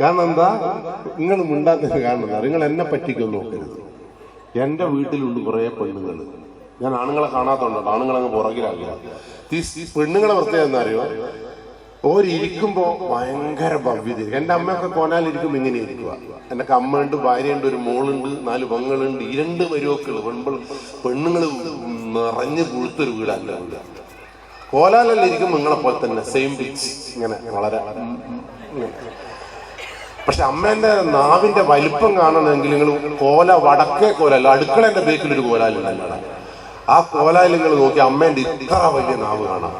കാരണം എന്താ? നിങ്ങൾ മിണ്ടാത്തത് കാരണം എന്താ? നിങ്ങൾ എന്നെ പറ്റിക്കൊന്നും നോക്കരുത്. എന്റെ വീട്ടിലുണ്ട് കുറേ പെണ്ണുങ്ങൾ. ഞാൻ ആണുങ്ങളെ കാണാത്തോണ്ടോ ആണുങ്ങളങ്ങ് പുറകിലാകില്ല ഈ പെണ്ണുങ്ങളെ പ്രത്യേകം എന്താ അറിയോ? ഓരിക്കുമ്പോ ഭയങ്കര ഭവ്യത എന്റെ അമ്മയൊക്കെ കോനാലിരിക്കുമ്പോ ഇങ്ങനെ ഇരിക്കുക എന്റെ അമ്മയുണ്ട് ഭാര്യയുണ്ട് ഒരു മോളുണ്ട് നാല് പെങ്ങളുണ്ട് ഇരണ്ട് രണ്ട് മരുമക്കൾ പെൺപിൾ പെണ്ണുങ്ങൾ നിറഞ്ഞു പുഴുത്തൊരു വീടല്ല വീട് കോലാലല്ല ഇരിക്കും നിങ്ങളെ പോലെ തന്നെ. സെയിം പിച്ച് ഇങ്ങനെ വളരെ. പക്ഷെ അമ്മേന്റെ നാവിന്റെ വലിപ്പം കാണണമെങ്കിൽ നിങ്ങൾ കോല വടക്കേ കോലല്ല അടുക്കളന്റെ ബേക്കിൽ ഒരു കോലാലുണ്ടല്ലാണ് ആ കോലായിൽ നിങ്ങൾ നോക്കി അമ്മേന്റെ ഇത്ര വലിയ നാവ് കാണാം.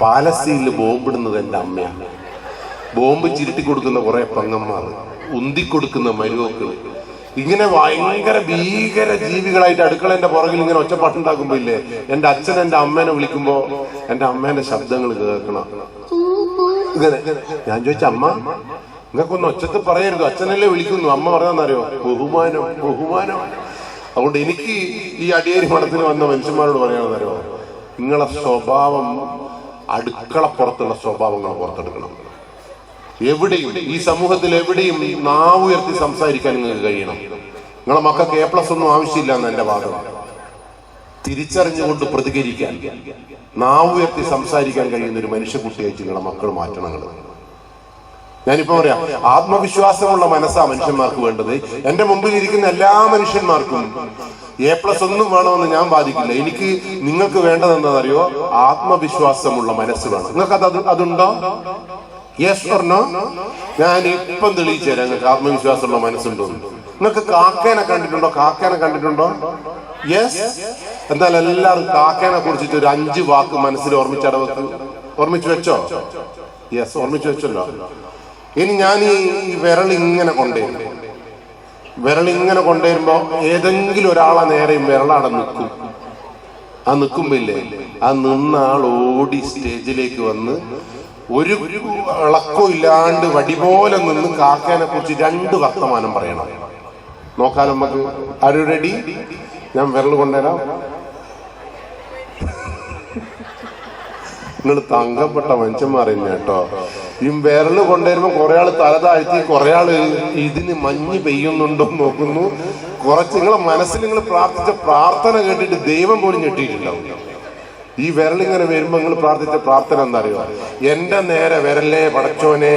പാലസ്തീനിൽ ബോംബിടുന്നത് എന്റെ അമ്മയാണ്. ബോംബ് ചിരുട്ടി കൊടുക്കുന്ന കുറെ പങ്ങന്മാർ ഉന്തിക്കൊടുക്കുന്ന മരുവക്കൾ ഇങ്ങനെ ഭയങ്കര ഭീകര ജീവികളായിട്ട് അടുക്കളന്റെ പുറകിൽ ഇങ്ങനെ ഒച്ചപ്പാട്ടുണ്ടാക്കുമ്പോ ഇല്ലേ? എന്റെ അച്ഛൻ എന്റെ അമ്മേനെ വിളിക്കുമ്പോ എന്റെ അമ്മേന്റെ ശബ്ദങ്ങൾ കേൾക്കണം. ഇങ്ങനെ. ഞാൻ ചോദിച്ച അമ്മ നിങ്ങൾക്കൊന്ന് ഒച്ചത്ത് പറയരുത്. അച്ഛനല്ലേ വിളിക്കുന്നു. അമ്മ പറഞ്ഞോ ബഹുമാനം ബഹുമാനം. അതുകൊണ്ട് എനിക്ക് ഈ അടിയേരി മഠത്തിന് വന്ന മനുഷ്യന്മാരോട് പറയാമെന്നറിയോ നിങ്ങളെ സ്വഭാവം അടുക്കള പുറത്തുള്ള സ്വഭാവങ്ങൾ പുറത്തെടുക്കണം. എവിടെയും ഈ സമൂഹത്തിൽ എവിടെയും നാവുയർത്തി സംസാരിക്കാൻ നിങ്ങൾക്ക് കഴിയണം. നിങ്ങളെ മക്കൾക്ക് എ പ്ലസ് ഒന്നും ആവശ്യമില്ല എന്ന് എന്റെ വാദം. തിരിച്ചറിഞ്ഞുകൊണ്ട് പ്രതികരിക്കാൻ നാവ് ഉയർത്തി സംസാരിക്കാൻ കഴിയുന്ന ഒരു മനുഷ്യക്കുട്ടിയായിട്ട് നിങ്ങളുടെ മക്കൾ മാറ്റണങ്ങൾ ഞാനിപ്പോ പറയാം ആത്മവിശ്വാസമുള്ള മനസ്സാ മനുഷ്യന്മാർക്ക് വേണ്ടത്. എന്റെ മുമ്പിൽ ഇരിക്കുന്ന എല്ലാ മനുഷ്യന്മാർക്കും എ പ്ലസ് ഒന്നും വേണമെന്ന് ഞാൻ വാദിക്കില്ല. എനിക്ക് നിങ്ങൾക്ക് വേണ്ടത് എന്താണെന്നറിയോ? ആത്മവിശ്വാസമുള്ള മനസ്സ് വേണം. നിങ്ങൾക്ക് അത് അതുണ്ടോ? യെസ് പറഞ്ഞോ ഞാൻ ഇപ്പം തെളിയിച്ചു തരാം നിങ്ങൾക്ക് ആത്മവിശ്വാസമുള്ള മനസ്സുണ്ടോ. നിങ്ങൾക്ക് കാക്കേനെ കണ്ടിട്ടുണ്ടോ? കാക്കേനെ കണ്ടിട്ടുണ്ടോ? യെസ് എന്നാൽ എല്ലാവരും കാക്കേനെ കുറിച്ചിട്ട് ഒരു അഞ്ച് വാക്ക് മനസ്സിൽ ഓർമ്മിച്ചടവക്ക് ഓർമ്മിച്ചു വെച്ചോ? യെസ് ഓർമ്മിച്ചു വെച്ചല്ലോ. ഇനി ഞാൻ ഈ വിരൽ ഇങ്ങനെ കൊണ്ടുവരും. വിരൽ ഇങ്ങനെ കൊണ്ടുവരുമ്പോ ഏതെങ്കിലും ഒരാളെ നേരെയും വിരളാടെ നിൽക്കും. ആ നിൽക്കുമ്പില്ലേ? ആ നിന്ന ആൾ ഓടി സ്റ്റേജിലേക്ക് വന്ന് ഒരു ഇളക്കോ ഇല്ലാണ്ട് വടി പോലെ നിന്ന് കാക്കേനെ കുറിച്ച് രണ്ട് വർത്തമാനം പറയണം. നോക്കാൻ നമുക്ക്. ആരും റെഡി ഞാൻ വിരൽ കൊണ്ടുവരാം. നിങ്ങൾ തങ്കപ്പെട്ട മനുഷ്യന്മാർ തന്നെ കേട്ടോ. ഈ വിരൽ കൊണ്ടുവരുമ്പോ കുറെ ആൾ തല താഴ്ത്തി കുറെ ആൾ ഇതിന് മഞ്ഞ് പെയ്യുന്നുണ്ടോ നോക്കുന്നു. കുറച്ച് നിങ്ങളെ മനസ്സിൽ നിങ്ങൾ പ്രാർത്ഥിച്ച പ്രാർത്ഥന കേട്ടിട്ട് ദൈവം പോലും ഞെട്ടിയിട്ടുണ്ടാവും. ഈ വിരലിങ്ങനെ വരുമ്പോ നിങ്ങൾ പ്രാർത്ഥിച്ച പ്രാർത്ഥന എന്താ അറിയോ എന്റെ നേരെ വിരലേ പടച്ചോനെ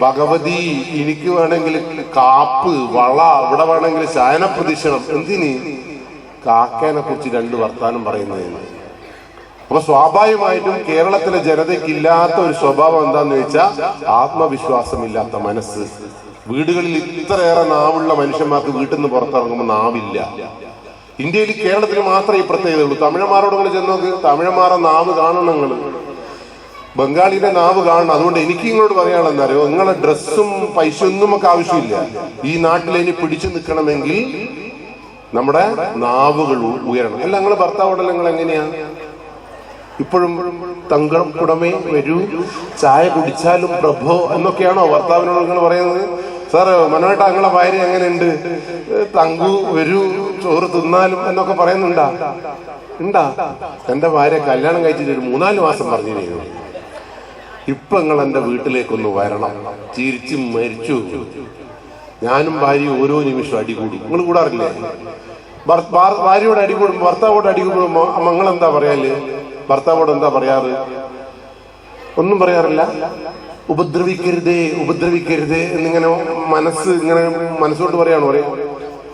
ഭഗവതി എനിക്ക് വേണമെങ്കിൽ കാപ്പ് വള ഇവിടെ വേണമെങ്കിൽ ശയന ശയനപ്രദക്ഷിണം എന്തിന്? കാക്കേനെ കുറിച്ച് രണ്ട് വർത്താനം പറയുന്നതിന്. അപ്പൊ സ്വാഭാവികമായിട്ടും കേരളത്തിലെ ജനതയ്ക്കില്ലാത്ത ഒരു സ്വഭാവം എന്താന്ന് വെച്ചാൽ ആത്മവിശ്വാസമില്ലാത്ത മനസ്സ്. വീടുകളിൽ ഇത്രയേറെ നാവുള്ള മനുഷ്യന്മാർക്ക് വീട്ടിൽ നിന്ന് പുറത്തിറങ്ങുമ്പോൾ നാവില്ല. ഇന്ത്യയിൽ കേരളത്തിൽ മാത്രമേ ഈ പ്രത്യേകത ഉള്ളൂ. തമിഴന്മാരോട് കൂടെ ചെന്ന് നോക്ക്. തമിഴന്മാരെ നാവ് കാണണം നിങ്ങൾ ബംഗാളിയുടെ നാവ് കാണണം. അതുകൊണ്ട് എനിക്ക് നിങ്ങളോട് പറയാനുള്ളതെന്നറിയോ നിങ്ങളെ ഡ്രസ്സും പൈസ ഒന്നും നമുക്ക് ആവശ്യമില്ല. ഈ നാട്ടിൽ ഇനി പിടിച്ചു നിൽക്കണമെങ്കിൽ നമ്മുടെ നാവുകൾ ഉയരണം. അല്ല നിങ്ങൾ ഭർത്താവോടല്ല നിങ്ങൾ എങ്ങനെയാ? ഇപ്പോഴും തങ്കം കുടമേ വരൂ ചായ കുടിച്ചാലും പ്രഭോ എന്നൊക്കെയാണോ ഭർത്താവിനോട് നിങ്ങൾ പറയുന്നത്? സാറ് മനോട്ട നിങ്ങളെ ഭാര്യ എങ്ങനെയുണ്ട്? തങ്കു വരൂ ചോറ് തിന്നാലും എന്നൊക്കെ പറയുന്നുണ്ടാ? ഉണ്ടാ. എന്റെ ഭാര്യ കല്യാണം കഴിച്ചിട്ട് ഒരു മൂന്നാൽ മാസം പറഞ്ഞിരുന്നു ഇപ്പൊ നിങ്ങൾ എന്റെ വീട്ടിലേക്കൊന്ന് വരണം. ചിരിച്ചു മരിച്ചു. ഞാനും ഭാര്യയും ഓരോ നിമിഷം അടികൂടി നിങ്ങൾ കൂടാറില്ലേ? ഭാര്യയോട് അടികൂടും ഭർത്താവോട് അടികൂടും മങ്ങൾ എന്താ പറയാൽ? ഭർത്താവോട് എന്താ പറയാറ്? ഒന്നും പറയാറില്ല. ഉപദ്രവിക്കരുതേ ഉപദ്രവിക്കരുതേ എന്നിങ്ങനെ മനസ്സ് ഇങ്ങനെ മനസ്സോട്ട് പറയാണ് പറയാം?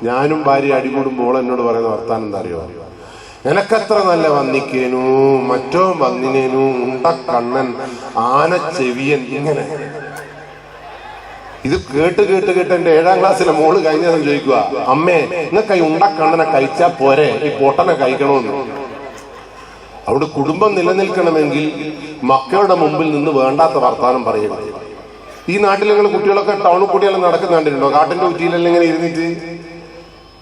ഞാനും ഭാര്യ അടികൂടുമ്പോൾ എന്നോട് പറയുന്ന വർത്താനം എന്താ അറിയോ? എനക്കത്ര നല്ല വന്നിക്കേനു മറ്റോ വന്നിനേനു കണ്ണൻ ആന ചെവിയൻ ഇങ്ങനെ. ഇത് കേട്ട് കേട്ട് കേട്ട് എന്റെ ഏഴാം ക്ലാസ്സിലെ മോൾ കഴിഞ്ഞ ദിവസം ചോദിക്കുക അമ്മേ നിങ്ങൾക്ക് ഈ ഉണ്ടക്കണ്ണനെ കഴിച്ചാ പോരെ? ഈ പൊട്ടനെ കഴിക്കണമെന്ന് അവിടെ കുടുംബം നിലനിൽക്കണമെങ്കിൽ മക്കളുടെ മുമ്പിൽ നിന്ന് വേണ്ടാത്ത വർത്താനം പറയരുത് ഈ നാട്ടിൽ നിങ്ങൾ കുട്ടികളൊക്കെ ടൗണിൽ കൂടിയെല്ലാം നടക്കുന്ന കണ്ടിട്ടുണ്ടോ? കാട്ടിന്റെ ഉച്ചിയിലെല്ലാം ഇങ്ങനെ ഇരുന്നിട്ട്?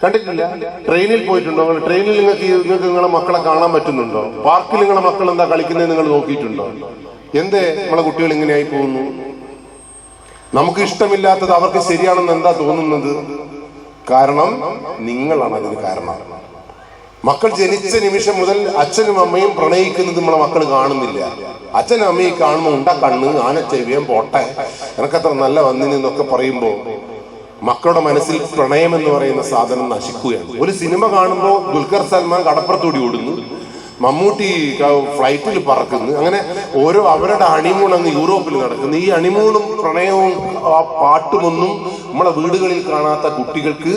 കണ്ടിട്ടില്ല. ട്രെയിനിൽ പോയിട്ടുണ്ടോ? ട്രെയിനിൽ നിങ്ങൾക്ക് നിങ്ങൾക്ക് നിങ്ങളെ മക്കളെ കാണാൻ പറ്റുന്നുണ്ടോ? പാർക്കിൽ നിങ്ങളുടെ മക്കൾ എന്താ കളിക്കുന്നത് നിങ്ങൾ നോക്കിയിട്ടുണ്ടോ? എന്തേ? നമ്മളെ കുട്ടികൾ ഇങ്ങനെയായി പോകുന്നു. നമുക്ക് ഇഷ്ടമില്ലാത്തത് അവർക്ക് ശരിയാണെന്ന് എന്താ തോന്നുന്നത്? കാരണം നിങ്ങളാണ് അതിന് കാരണം. മക്കൾ ജനിച്ച നിമിഷം മുതൽ അച്ഛനും അമ്മയും പ്രണയിക്കുന്നത് നമ്മളെ മക്കൾ കാണുന്നില്ല. അച്ഛനും അമ്മയും കാണുമ്പോൾ ഉണ്ട കണ്ണ് ആനച്ചെവിയം പോട്ടെ. എനക്കത്ര നല്ല വന്നിന് എന്നൊക്കെ പറയുമ്പോൾ മക്കളുടെ മനസ്സിൽ പ്രണയം എന്ന് പറയുന്ന സാധനം നശിക്കുകയാണ്. ഒരു സിനിമ കാണുമ്പോൾ ദുൽഖർ സൽമാൻ കടപ്പുറത്തൂടി ഓടുന്നു. മമ്മൂട്ടി ഫ്ലൈറ്റിൽ പറക്കുന്നു. അങ്ങനെ ഓരോ അവരുടെ അണിമൂൺ അങ്ങ് യൂറോപ്പിൽ നടക്കുന്നു. ഈ അണിമൂണും പ്രണയവും ആ പാട്ടുമൊന്നും നമ്മളെ വീടുകളിൽ കാണാത്ത കുട്ടികൾക്ക്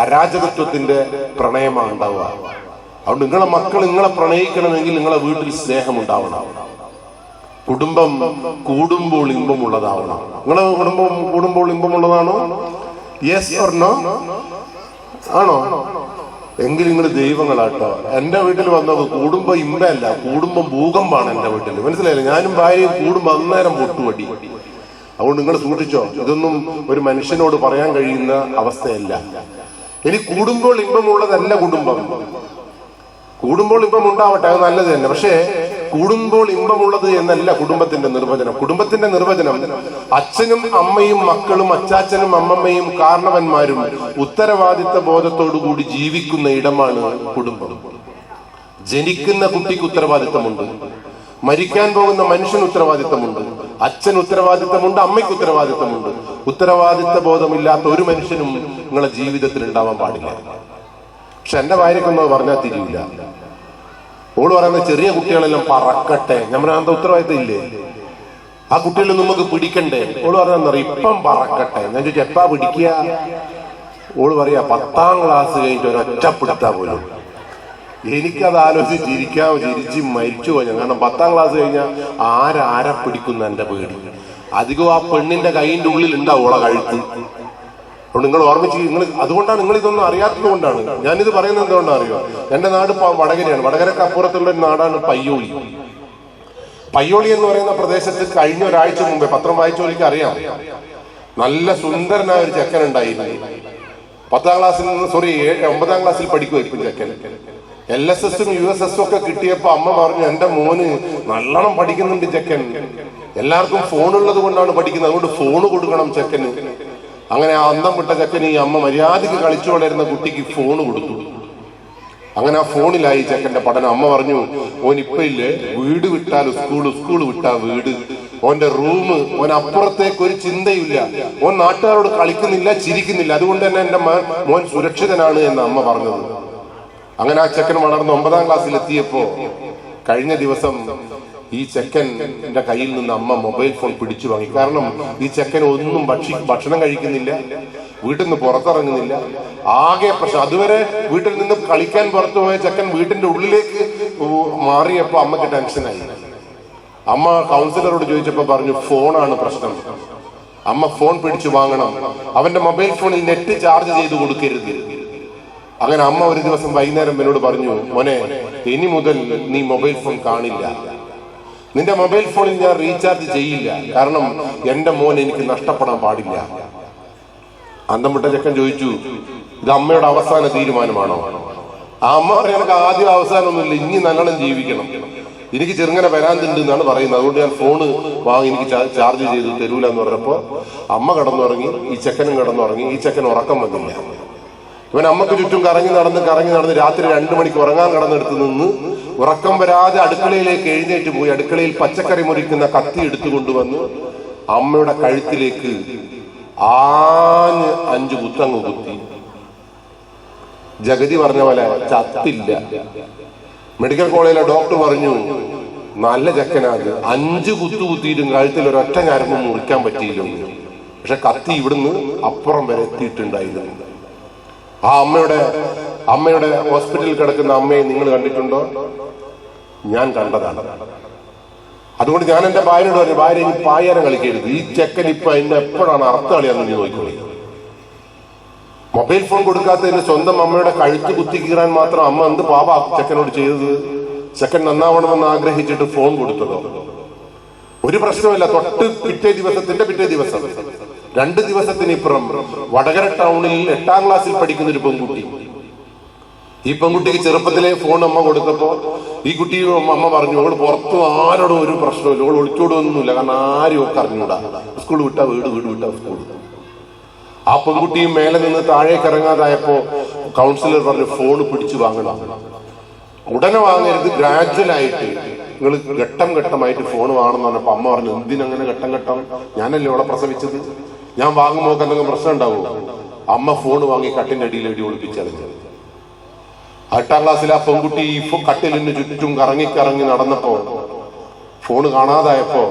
അരാജകത്വത്തിന്റെ പ്രണയമാണ് ഉണ്ടാവുക. അതുകൊണ്ട് നിങ്ങളെ മക്കൾ നിങ്ങളെ പ്രണയിക്കണമെങ്കിൽ നിങ്ങളെ വീട്ടിൽ സ്നേഹം ഉണ്ടാവണം. കുടുംബം കൂടുമ്പോൾ ഇമ്പമുള്ളതാവണം. നിങ്ങളെ കുടുംബം കൂടുമ്പോൾ ഇമ്പമുള്ളതാണോ? യെസ് ഓർ നോ ആണോ? എങ്കിൽ നിങ്ങൾ ദൈവങ്ങളാട്ടോ. എന്റെ വീട്ടിൽ വന്നത് കൂടുമ്പോ ഇമ്പല്ല കൂടുമ്പം ഭൂകമ്പാണ് എന്റെ വീട്ടിൽ. മനസ്സിലായില്ലേ? ഞാനും ഭാര്യയും കൂടുമ്പോ അന്നേരം പൊട്ടുപടി അതുകൊണ്ട് നിങ്ങൾ സൂക്ഷിച്ചോ ഇതൊന്നും ഒരു മനുഷ്യനോട് പറയാൻ കഴിയുന്ന അവസ്ഥയല്ല. ഇനി കൂടുമ്പോൾ ഇമ്പമുള്ളതല്ല കുടുംബം. കൂടുമ്പോൾ ഇമ്പം ഉണ്ടാവട്ടെ അത് നല്ലത് തന്നെ. പക്ഷേ കൂടുമ്പോൾ ഇമ്പമുള്ളത് എന്നല്ല കുടുംബത്തിന്റെ നിർവചനം. കുടുംബത്തിന്റെ നിർവചനം അച്ഛനും അമ്മയും മക്കളും അച്ചാച്ചനും അമ്മമ്മയും കാരണവന്മാരും ഉത്തരവാദിത്ത ബോധത്തോടുകൂടി ജീവിക്കുന്ന ഇടമാണ് കുടുംബം. ജനിക്കുന്ന കുട്ടിക്ക് ഉത്തരവാദിത്തമുണ്ട്. മരിക്കാൻ പോകുന്ന മനുഷ്യന് ഉത്തരവാദിത്തമുണ്ട്. അച്ഛൻ ഉത്തരവാദിത്തമുണ്ട് അമ്മയ്ക്ക് ഉത്തരവാദിത്തമുണ്ട്. ഉത്തരവാദിത്ത ബോധമില്ലാത്ത ഒരു മനുഷ്യനും നിങ്ങളെ ജീവിതത്തിൽ ഉണ്ടാവാൻ പാടില്ല. പക്ഷെ എന്റെ ഭാര്യക്കൊന്നും പറഞ്ഞാൽ തിരിയില്ല ഓൾ പറയുന്ന ചെറിയ കുട്ടികളെല്ലാം പറക്കട്ടെ. ഞമ്മനാന്ത എന്താ ഉത്തരവാദിത്തം ഇല്ലേ? ആ കുട്ടികളെ നമുക്ക് പിടിക്കണ്ടേ? ഓൾ പറഞ്ഞ ഇപ്പം പറക്കട്ടെ. ഞാൻ ചോദിച്ചു എപ്പാ പിടിക്കുക? ഓൾ പറയാ പത്താം ക്ലാസ് കഴിഞ്ഞിട്ട് ഒരൊറ്റ പിടുത്താ പോലും. എനിക്കത് ആലോചിച്ച് ചിരിക്കാൻ ചിരിച്ച് മരിച്ചു പോയി കാരണം പത്താം ക്ലാസ് കഴിഞ്ഞാൽ ആരാരെ പിടിക്കുന്ന എന്റെ പേടി? അധികം ആ പെണ്ണിന്റെ കൈയിന്റെ ഉള്ളിൽ ഉണ്ടാവും ഓളെ കഴുത്ത്. അതുകൊണ്ട് നിങ്ങൾ ഓർമ്മിച്ച് നിങ്ങൾ അതുകൊണ്ടാണ് നിങ്ങൾ ഇതൊന്നും അറിയാത്തത് കൊണ്ടാണ്. ഞാനിത് പറയുന്നത് എന്തുകൊണ്ടാണ് അറിയോ എന്റെ നാട് വടകരയാണ്. വടകരക്ക് അപ്പുറത്തുള്ള ഒരു നാടാണ് പയ്യോളി പയ്യോളി എന്ന് പറയുന്ന പ്രദേശത്ത് കഴിഞ്ഞ ഒരാഴ്ച മുമ്പേ പത്രം വായിച്ചവർക്ക് അറിയാം. നല്ല സുന്ദരനായ ഒരു ചെക്കൻ ഉണ്ടായിരുന്നു. പത്താം ക്ലാസ്സിൽ നിന്ന് സോറി ഒമ്പതാം ക്ലാസ്സിൽ പഠിക്കുമായിരിക്കും ചെക്കൻ. എൽ എസ് എസും യു എസ് എസും ഒക്കെ കിട്ടിയപ്പോ അമ്മ പറഞ്ഞു എന്റെ മോന് നല്ലോണം പഠിക്കുന്നുണ്ട് ചെക്കൻ. എല്ലാവർക്കും ഫോൺ ഉള്ളത് കൊണ്ടാണ് പഠിക്കുന്നത്. അതുകൊണ്ട് ഫോൺ കൊടുക്കണം ചെക്കന്. അങ്ങനെ ആ അന്തം വിട്ട ചക്കന് ഈ അമ്മ മര്യാദയ്ക്ക് കളിച്ചു വളരുന്ന കുട്ടിക്ക് ഫോൺ കൊടുത്തു. അങ്ങനെ ആ ഫോണിലായി ചെക്കന്റെ പഠനം. അമ്മ പറഞ്ഞു ഓൻ ഇപ്പൊ ഇല്ലേ? വീട് വിട്ടാൽ സ്കൂൾ സ്കൂൾ വിട്ടാ വീട്. ഓന്റെ റൂം ഓൻ അപ്പുറത്തേക്ക് ഒരു ചിന്തയില്ല ഓൻ നാട്ടുകാരോട് കളിക്കുന്നില്ല ചിരിക്കുന്നില്ല. അതുകൊണ്ട് തന്നെ എന്റെ മോൻ സുരക്ഷിതനാണ് എന്ന് അമ്മ പറഞ്ഞത്. അങ്ങനെ ആ ചെക്കൻ വളർന്ന് ഒമ്പതാം ക്ലാസ്സിൽ എത്തിയപ്പോ കഴിഞ്ഞ ദിവസം ഈ ചെക്കന്റെ കയ്യിൽ നിന്ന് അമ്മ മൊബൈൽ ഫോൺ പിടിച്ചു വാങ്ങി. കാരണം ഈ ചെക്കൻ ഒന്നും ഭക്ഷി ഭക്ഷണം കഴിക്കുന്നില്ല വീട്ടിൽ നിന്ന് പുറത്തിറങ്ങുന്നില്ല. ആകെ പ്രശ്നം. അതുവരെ വീട്ടിൽ നിന്ന് കളിക്കാൻ പുറത്തു പോയ ചെക്കൻ വീട്ടിന്റെ ഉള്ളിലേക്ക് മാറിയപ്പോൾ മാറിയപ്പോ അമ്മയ്ക്ക് ടെൻഷനായി അമ്മ കൗൺസിലറോട് ചോദിച്ചപ്പോൾ പറഞ്ഞു ഫോണാണ് പ്രശ്നം. അമ്മ ഫോൺ പിടിച്ചു വാങ്ങണം. അവന്റെ മൊബൈൽ ഫോണിൽ നെറ്റ് ചാർജ് ചെയ്ത് കൊടുക്കരുത്. അങ്ങനെ അമ്മ ഒരു ദിവസം വൈകുന്നേരം എന്നോട് പറഞ്ഞു മോനെ ഇനി മുതൽ നീ മൊബൈൽ ഫോൺ കാണില്ല. നിന്റെ മൊബൈൽ ഫോണിൽ ഞാൻ റീചാർജ് ചെയ്യില്ല. കാരണം എന്റെ മോൻ എനിക്ക് നഷ്ടപ്പെടാൻ പാടില്ല. അന്തം വിട്ട ചെക്കൻ ചോദിച്ചു ഇത് അമ്മയുടെ അവസാന തീരുമാനമാണോ? ആ അമ്മ പറയാൻ എനിക്ക് ആദ്യം അവസാനമൊന്നുമില്ല ഇനി നല്ലോണം ജീവിക്കണം. എനിക്ക് ചെറുങ്ങനെ വരാനുണ്ട് എന്നാണ് പറയുന്നത്. അതുകൊണ്ട് ഞാൻ ഫോണ് വാങ്ങി എനിക്ക് ചാർജ് ചെയ്ത് തരൂല എന്ന് പറഞ്ഞപ്പോ അമ്മ കടന്നുറങ്ങി ഈ ചെക്കനും കടന്നുറങ്ങി. ഈ ചെക്കൻ ഉറക്കം വന്നില്ല. ഇവൻ അമ്മയ്ക്ക് ചുറ്റും കറങ്ങി നടന്ന് കറങ്ങി നടന്ന് രാത്രി രണ്ടു മണിക്ക് ഉറങ്ങാൻ കടന്നെടുത്ത് നിന്ന് ഉറക്കം വരാതെ അടുക്കളയിലേക്ക് എഴുന്നേറ്റ് പോയി അടുക്കളയിൽ പച്ചക്കറി മുറിക്കുന്ന കത്തി എടുത്തു കൊണ്ടുവന്ന് അമ്മയുടെ കഴുത്തിലേക്ക് ആഞ്ഞ് അഞ്ചു കുത്തങ്ങ് കുത്തി. ജഗതി പറഞ്ഞ പോലെ ചത്തില്ല. മെഡിക്കൽ കോളേജിലെ ഡോക്ടർ പറഞ്ഞു നല്ല ചെക്കനാത് അഞ്ച് കുത്തു കുത്തിയിട്ടും കഴുത്തിൽ ഒരൊറ്റ ഞരമ്പ് മുറിക്കാൻ പറ്റിയില്ല പക്ഷെ കത്തി ഇവിടുന്ന് അപ്പുറം വരെ എത്തിയിട്ടുണ്ടായിരുന്നു. ആ അമ്മയുടെ അമ്മയുടെ ഹോസ്പിറ്റലിൽ കിടക്കുന്ന അമ്മയെ നിങ്ങൾ കണ്ടിട്ടുണ്ടോ? ഞാൻ കണ്ടതാണ്. അതുകൊണ്ട് ഞാൻ എന്റെ ഭാര്യയോട് പറഞ്ഞു ഭാര്യ ഇനി പായാരം കളിക്കരുത്. ഈ ചെക്കൻ ഇപ്പൊ എന്നെ എപ്പോഴാണ് അർത്ഥ കളിയാന്ന് നീ നോക്കിക്കോളി മൊബൈൽ ഫോൺ കൊടുക്കാത്തതിന് സ്വന്തം അമ്മയുടെ കഴുത്ത് കുത്തി കീറാൻ മാത്രം അമ്മ എന്ത് പാപ ചെക്കനോട് ചെയ്തത്? ചെക്കൻ നന്നാവണമെന്ന് ആഗ്രഹിച്ചിട്ട് ഫോൺ കൊടുത്തതോ? ഒരു പ്രശ്നമില്ല തൊട്ട് പിറ്റേ ദിവസത്തിന്റെ പിറ്റേ ദിവസം. രണ്ട് ദിവസത്തിനിപ്പുറം വടകര ടൗണിൽ എട്ടാം ക്ലാസ്സിൽ പഠിക്കുന്ന ഒരു പെൺകുട്ടി. ഈ പെൺകുട്ടിക്ക് ചെറുപ്പത്തിലെ ഫോൺ അമ്മ കൊടുത്തപ്പോ ഈ കുട്ടി അമ്മ പറഞ്ഞു അവൾ പുറത്ത് ആരോടും ഒരു പ്രശ്നമില്ല അവൾ ഒളിച്ചോടൊന്നുമില്ല കാരണം ആരും ഒക്കെ അറിഞ്ഞൂടാ. സ്കൂൾ വിട്ട വീട് വീട് വിട്ടാ സ്കൂൾ. ആ പെൺകുട്ടിയും മേലെ നിന്ന് താഴേക്ക് ഇറങ്ങാതായപ്പോ കൗൺസിലർ പറഞ്ഞു ഫോൺ പിടിച്ചു വാങ്ങണം. ഉടനെ വാങ്ങരുത് ഗ്രാജുവൽ ആയിട്ട്. നിങ്ങൾ ഘട്ടം ഘട്ടമായിട്ട് ഫോൺ വാങ്ങണം എന്ന് പറഞ്ഞപ്പോ അമ്മ പറഞ്ഞു എന്തിനങ്ങനെ ഘട്ടം ഘട്ടം? ഞാനല്ലേ അവളെ പ്രസവിച്ചത്? ഞാൻ വാങ്ങുമ്പോൾ എന്തെങ്കിലും പ്രശ്നം ഉണ്ടാവുമോ? അമ്മ ഫോൺ വാങ്ങി കട്ടിന്റെ അടിയിൽ എടി ഒളിപ്പിച്ചറിഞ്ഞു എട്ടാം ക്ലാസ്സിലെ ആ പെൺകുട്ടി കട്ടിലിന് ചുറ്റും കറങ്ങി കറങ്ങി നടന്നപ്പോ ഫോണ് കാണാതായപ്പോ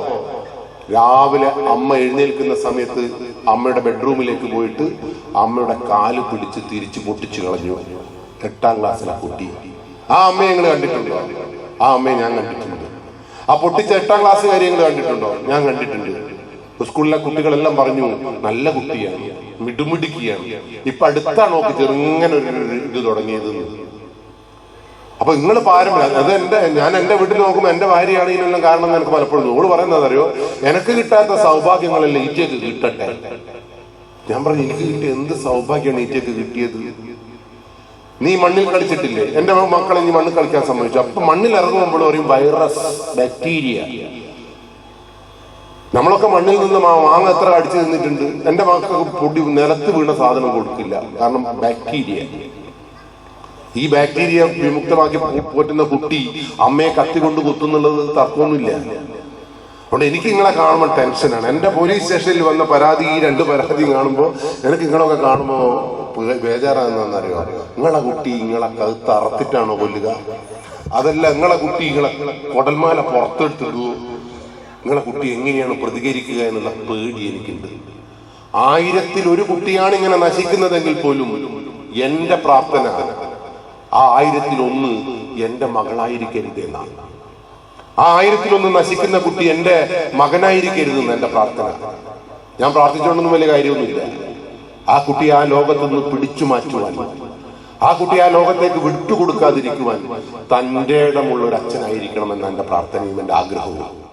രാവിലെ അമ്മ എഴുന്നേൽക്കുന്ന സമയത്ത് അമ്മയുടെ ബെഡ്റൂമിലേക്ക് പോയിട്ട് അമ്മയുടെ കാൽ പിടിച്ച് തിരിച്ചു പൊട്ടിച്ചു കളഞ്ഞു. എട്ടാം ക്ലാസ്സിലെ കുട്ടി. ആ അമ്മയെ ഞങ്ങൾ കണ്ടിട്ടുണ്ടോ? ആ അമ്മയെ ഞാൻ കണ്ടിട്ടുണ്ട്. ആ പൊട്ടിച്ച എട്ടാം ക്ലാസ് കാര്യങ്ങൾ കണ്ടിട്ടുണ്ടോ? ഞാൻ കണ്ടിട്ടുണ്ട്. സ്കൂളിലെ കുട്ടികളെല്ലാം പറഞ്ഞു നല്ല കുട്ടിയാണ് മിടുമിടുക്കിയാണ്. ഇപ്പൊ അടുത്താണ് നോക്കി ചെറുങ്ങനെ ഒരു ഇത് തുടങ്ങിയത്. അപ്പൊ നിങ്ങൾ പാരമ്പര്യം അത് എന്റെ ഞാൻ എന്റെ വീട്ടിൽ നോക്കുമ്പോൾ എന്റെ ഭാര്യയാണ് ഇതിനെല്ലാം കാരണം എനിക്ക് പലപ്പോഴും. ഓൾ പറയുന്നത് അറിയോ? എനിക്ക് കിട്ടാത്ത സൗഭാഗ്യങ്ങളല്ല ഈറ്റയ്ക്ക് കിട്ടട്ടെ? ഞാൻ പറഞ്ഞു എനിക്ക് കിട്ടിയ എന്ത് സൗഭാഗ്യമാണ് ഈറ്റയ്ക്ക് കിട്ടിയത്? നീ മണ്ണിൽ കളിച്ചിട്ടില്ലേ? എന്റെ മക്കളെ നീ മണ്ണിൽ കളിക്കാൻ സമ്മതിച്ചു. അപ്പൊ മണ്ണിൽ ഇറങ്ങുമ്പോൾ പറയും വൈറസ് ബാക്ടീരിയ. നമ്മളൊക്കെ മണ്ണിൽ നിന്ന് മാങ്ങ എത്ര അടിച്ചു നിന്നിട്ടുണ്ട് എന്റെ മക്കൾക്ക് പൊടി നിലത്ത് വീണ സാധനം കൊടുക്കില്ല. കാരണം ബാക്ടീരിയ. ഈ ബാക്ടീരിയ വിമുക്തമാക്കി പോറ്റുന്ന കുട്ടി അമ്മയെ കത്തി കൊണ്ട് കുത്തുന്നുള്ളത് തർക്കമൊന്നുമില്ല. അതുകൊണ്ട് എനിക്ക് നിങ്ങളെ കാണുമ്പോൾ ടെൻഷനാണ്. എന്റെ പോലീസ് സ്റ്റേഷനിൽ വന്ന പരാതി ഈ രണ്ട് പരാതി കാണുമ്പോൾ എനിക്ക് നിങ്ങളൊക്കെ കാണുമ്പോൾ ബേജാറാകുന്നറിയോ നിങ്ങളെ കുട്ടി നിങ്ങളെ കഴുത്ത് അറത്തിട്ടാണോ കൊല്ലുക? അതല്ല നിങ്ങളെ കുട്ടി നിങ്ങളെ കൊടൽമാല പുറത്തെടുത്തിടുവോ? നിങ്ങളെ കുട്ടി എങ്ങനെയാണ് പ്രതികരിക്കുക എന്നുള്ള പേടി എനിക്കുണ്ട്. ആയിരത്തിൽ ഒരു കുട്ടിയാണ് ഇങ്ങനെ നശിക്കുന്നതെങ്കിൽ പോലും എന്റെ പ്രാർത്ഥന ആ ആയിരത്തിൽ ഒന്ന് എന്റെ മകളായിരിക്കരുത് എന്നാണ്. ആ ആയിരത്തിൽ ഒന്ന് നശിക്കുന്ന കുട്ടി എന്റെ മകനായിരിക്കരുത് എന്ന് എന്റെ പ്രാർത്ഥന. ഞാൻ പ്രാർത്ഥിച്ചുകൊണ്ടൊന്നും വലിയ കാര്യമൊന്നുമില്ല. ആ കുട്ടി ആ ലോകത്ത് നിന്ന് പിടിച്ചു മാറ്റുവാൻ ആ കുട്ടി ആ ലോകത്തേക്ക് വിട്ടുകൊടുക്കാതിരിക്കുവാൻ തന്റെ ഇടമുള്ള ഒരു അച്ഛനായിരിക്കണം എന്ന എന്റെ പ്രാർത്ഥനയും എന്റെ ആഗ്രഹവും.